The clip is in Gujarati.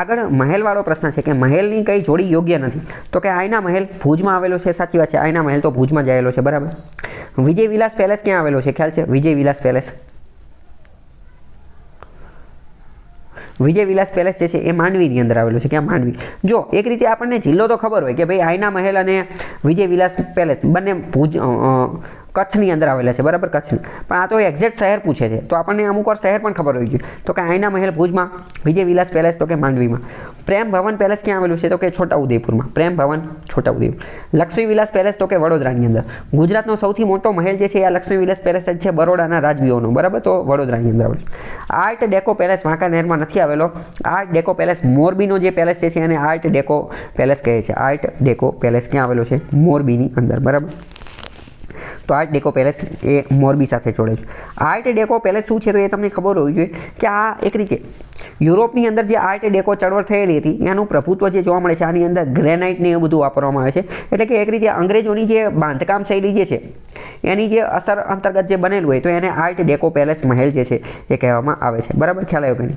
આગળ મહેલવાળો પ્રશ્ન છે કે મહેલની કઈ જોડી યોગ્ય નથી. તો કે આયના મહેલ ભુજમાં આવેલો છે, સાચી વાત છે. આયના મહેલ તો ભુજમાં જ આવેલો છે, બરાબર? વિજય વિલાસ પેલેસ ક્યાં આવેલો છે? ખ્યાલ છે? વિજય વિલાસ પેલેસ. વિજય વિલાસ પેલેસ જે છે, એ માંડવીની અંદર આવેલું છે. ક્યાં? માંડવી. જો, એક રીતે આપણને જિલ્લો તો ખબર હોય કે ભાઈ આયના મહેલ અને વિજય વિલાસ પેલેસ બંને ભુજ કચ્છની અંદર આવેલા છે, બરાબર? કચ્છની. પણ આ તો એક્ઝેક્ટ શહેર પૂછે છે. તો આપણને અમુક વાર શહેર પણ ખબર હોવી જોઈએ તો કે આઈના મહેલ ભુજમાં, વિજય વિલાસ પેલેસ તો કે માંડવીમાં. પ્રેમ ભવન પેલેસ ક્યાં આવેલું છે? તો કે છોટાઉદેપુરમાં પ્રેમ ભવન છોટાઉદેપુર લક્ષ્મી વિલાસ પેલેસ તો કે વડોદરાની અંદર. ગુજરાતનો સૌથી મોટો મહેલ જે છે આ લક્ષ્મી વિલાસ પેલેસ જ છે, બરોડાના રાજવીઓનો. બરાબર? તો વડોદરાની અંદર આવેલું આર્ટ ડેકો પેલેસ વાંકાનેરમાં નથી આવેલો. આર્ટ ડેકો પેલેસ મોરબીનો જે પેલેસ છે, એને આર્ટ ડેકો પેલેસ કહે છે. આર્ટ ડેકો પેલેસ ક્યાં આવેલો છે? મોરબીની અંદર. બરાબર? તો આર્ટ ડેકો પેલેસ એ મોરબી સાથે જોડે છે. આર્ટ ડેકો પેલેસ શું છે તો એ તમને ખબર હોવી જોઈએ કે આ એક રીતે યુરોપની અંદર જે આર્ટ ડેકો ચળવળ થયેલી હતી, એનું પ્રભુત્વ જે જોવા મળે છે, આની અંદર ગ્રેનાઇટને એવું બધું વાપરવામાં આવે છે. એટલે કે એક રીતે અંગ્રેજોની જે બાંધકામ શૈલી જે છે, એની જે અસર અંતર્ગત જે બનેલું હોય તો એને આર્ટ ડેકો પેલેસ મહેલ જે છે એ કહેવામાં આવે છે. બરાબર? ખ્યાલ આવ્યો કે